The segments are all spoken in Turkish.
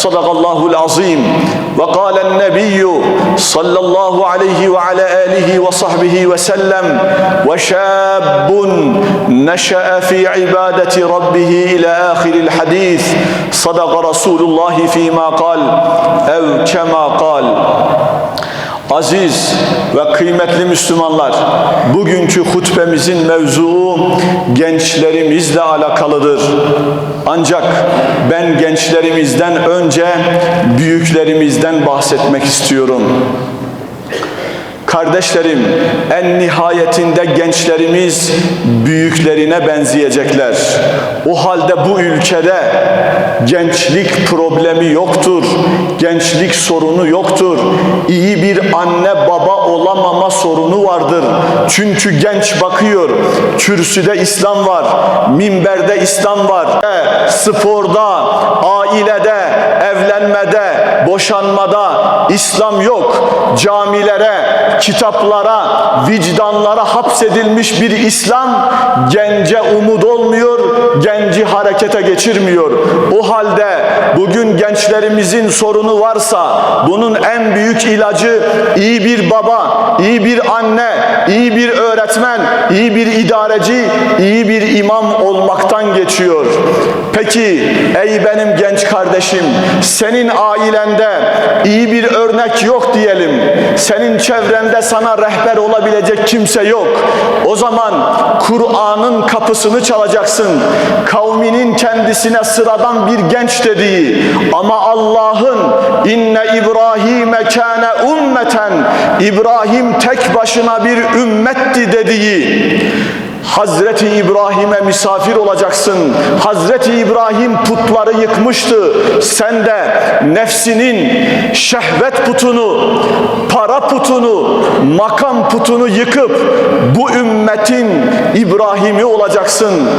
صدق الله العظيم وقال النبي صلى الله عليه وعلى آله وصحبه وسلم وشاب نشأ في عبادة ربه إلى آخر الحديث صدق رسول الله فيما قال أو كما قال Aziz ve kıymetli Müslümanlar, bugünkü hutbemizin mevzuu gençlerimizle alakalıdır. Ancak ben gençlerimizden önce büyüklerimizden bahsetmek istiyorum. Kardeşlerim, en nihayetinde gençlerimiz büyüklerine benzeyecekler. O halde bu ülkede gençlik problemi yoktur. Gençlik sorunu yoktur. İyi bir anne baba olamama sorunu vardır. Çünkü genç bakıyor. Kürsüde İslam var. Minberde İslam var. Sporda, ailede, evlenmede, boşanmada İslam yok. Camilere, kitaplara, vicdanlara hapsedilmiş bir İslam gence umut olmuyor, genci harekete geçirmiyor. O halde bugün gençlerimizin sorunu varsa bunun en büyük ilacı iyi bir baba, iyi bir anne, iyi bir öğretmen, iyi bir idareci, iyi bir imam olmaktan geçiyor. Peki ey benim genç kardeşim senin ailende iyi bir örnek yok diyelim. Senin çevrende sana rehber olabilecek kimse yok. O zaman Kur'an'ın kapısını çalacaksın. Kavminin kendisine sıradan bir genç dediği ama Allah'ın inne İbrahim'e kâne ummeten İbrahim tek başına bir ümmetti dediği Hazreti İbrahim'e misafir olacaksın. Hazreti İbrahim putları yıkmıştı. Sen de nefsinin şehvet putunu, para putunu, makam putunu yıkıp bu ümmetin İbrahim'i olacaksın.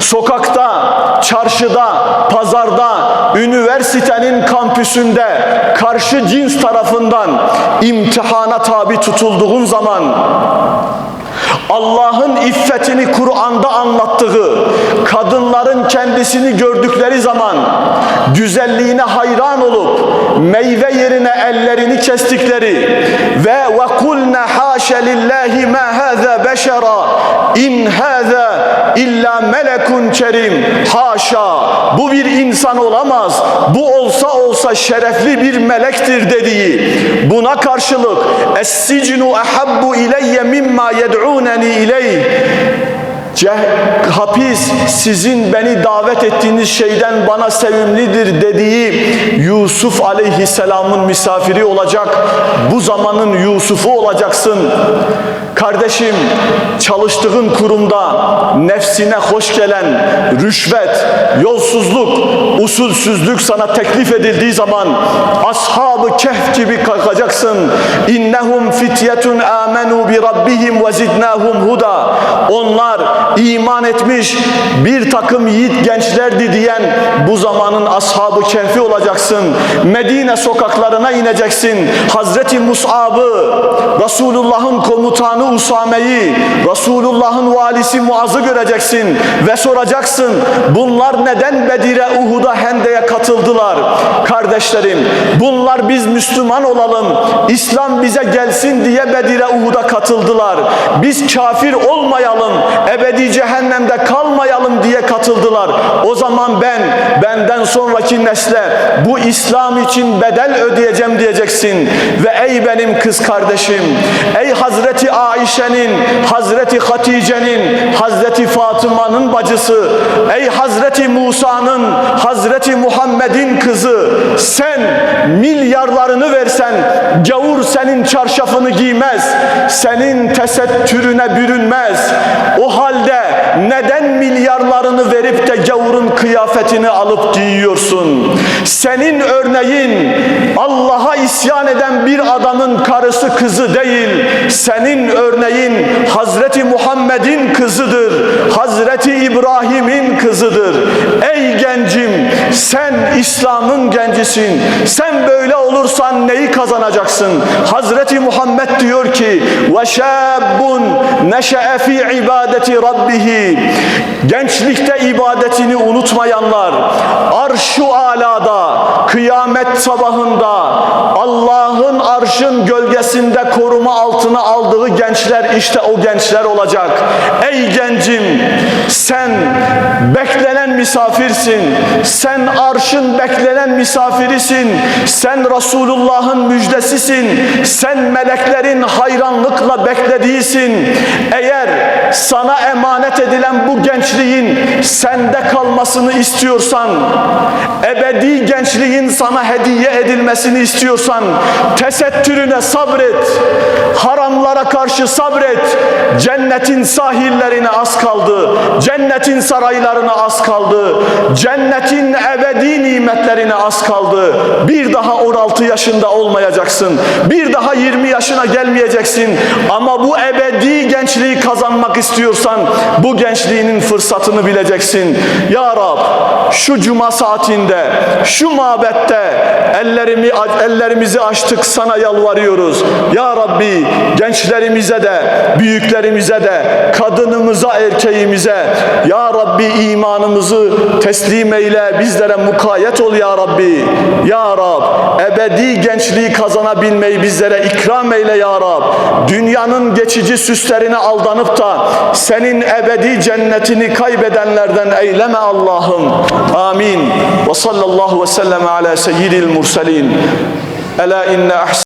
Sokakta, çarşıda, pazarda, üniversitenin kampüsünde karşı cins tarafından imtihana tabi tutulduğun zaman Allah'ın iffetini Kur'an'da anlattığı, kadınların kendisini gördükleri zaman güzelliğine hayran olup meyve yerine ellerini kestikleri ve ve kulna haşa lillahi ma haza beşera in haza illa melekun kerim. Haşa bu bir insan olamaz. Bu olsa olsa şerefli bir melektir dediği. Buna karşılık es-sicnu ahabbu ileyye mimma yed'uneni ileyh hapis sizin beni davet ettiğiniz şeyden bana sevimlidir dediği Yusuf aleyhisselamın misafiri olacak. Bu zamanın Yusuf'u olacaksın. Kardeşim çalıştığın kurumda nefsine hoş gelen rüşvet, yolsuzluk, usulsüzlük sana teklif edildiği zaman ashab-ı kehf gibi kalkacaksın. İnnehum fityetun amenu bi rabbihim ve zidnahum huda. Onlar iman etmiş bir takım yiğit gençlerdi diyen bu zamanın ashabı kehfi olacaksın. Medine sokaklarına ineceksin. Hazreti Mus'ab'ı, Resulullah'ın komutanı Usame'yi, Resulullah'ın valisi Muaz'ı göreceksin ve soracaksın. Bunlar neden Bedir'e, Uhud'a, Hende'ye katıldılar? Kardeşlerim, bunlar biz Müslüman olalım, İslam bize gelsin diye Bedir'e, Uhud'a katıldılar. Biz kafir olmayalım, cehennemde kalmayalım diye katıldılar. O zaman ben benden sonraki nesle bu İslam için bedel ödeyeceğim diyeceksin. Ve ey benim kız kardeşim, ey Hazreti Ayşe'nin, Hazreti Hatice'nin, Hazreti Fatıma'nın bacısı, ey Hazreti Musa'nın, Hazreti Muhammed'in kızı, sen milyarlarını versen gavur senin çarşafını giymez, senin tesettürüne bürünmez. O halde milyarlarını verip de gavurun kıyafetini alıp giyiyorsun? Senin örneğin Allah'a isyan eden bir adamın karısı kızı değil. Senin örneğin Hazreti Muhammed'in kızıdır. Hazreti İbrahim'in kızıdır. Ey gencim sen İslam'ın gencisin. Sen böyle olursan neyi kazanacaksın? Hazreti Muhammed diyor ki ve şabun neşe'e fi ibadeti rabbihi gençlikte ibadetini unutmayanlar arşu alada, kıyamet sabahında Allah'ın arşın gölgesinde koruma altına aldığı gençler işte o gençler olacak. Ey gencim sen beklenen misafirsin. Sen arşın beklenen misafirisin. Sen Resulullah'ın müjdesisin. Sen meleklerin hayranlıkla beklediğisin. Eğer sana emanet edilen bu gençliğin sende kalmasını istiyorsan, ebedi gençliğin sana hediye edilmesini istiyorsan, tesettürüne sabret, haramlara karşı sabret, cennetin sahillerine az kaldı, cennetin saraylarına az kaldı, cennetin ebedi nimetlerine az kaldı. Bir daha 16 yaşında olmayacaksın, bir daha 20 yaşına gelmeyeceksin ama bu ebedi gençliği kazanmak istiyorsan bu gençliğinin fırsatını bileceksin. Ya Rab şu cuma saatinde, şu mabette ellerimi ellerimizi açtık sana yalvarıyoruz. Ya Rabbi gençlerimize de, büyüklerimize de, kadınımıza, erkeğimize Ya Rabbi imanımızı teslim eyle, bizlere mukayyet ol Ya Rabbi. Ya Rab ebedi gençliği kazanabilmeyi bizlere ikram eyle Ya Rab. Dünyanın geçici süslerine aldanıp da senin ebedi cennetini kaybedenlerden eyleme Allah'ım. Amin. Ve sallallahu ve sellem ala seyyidil murselin. Ela inne ahs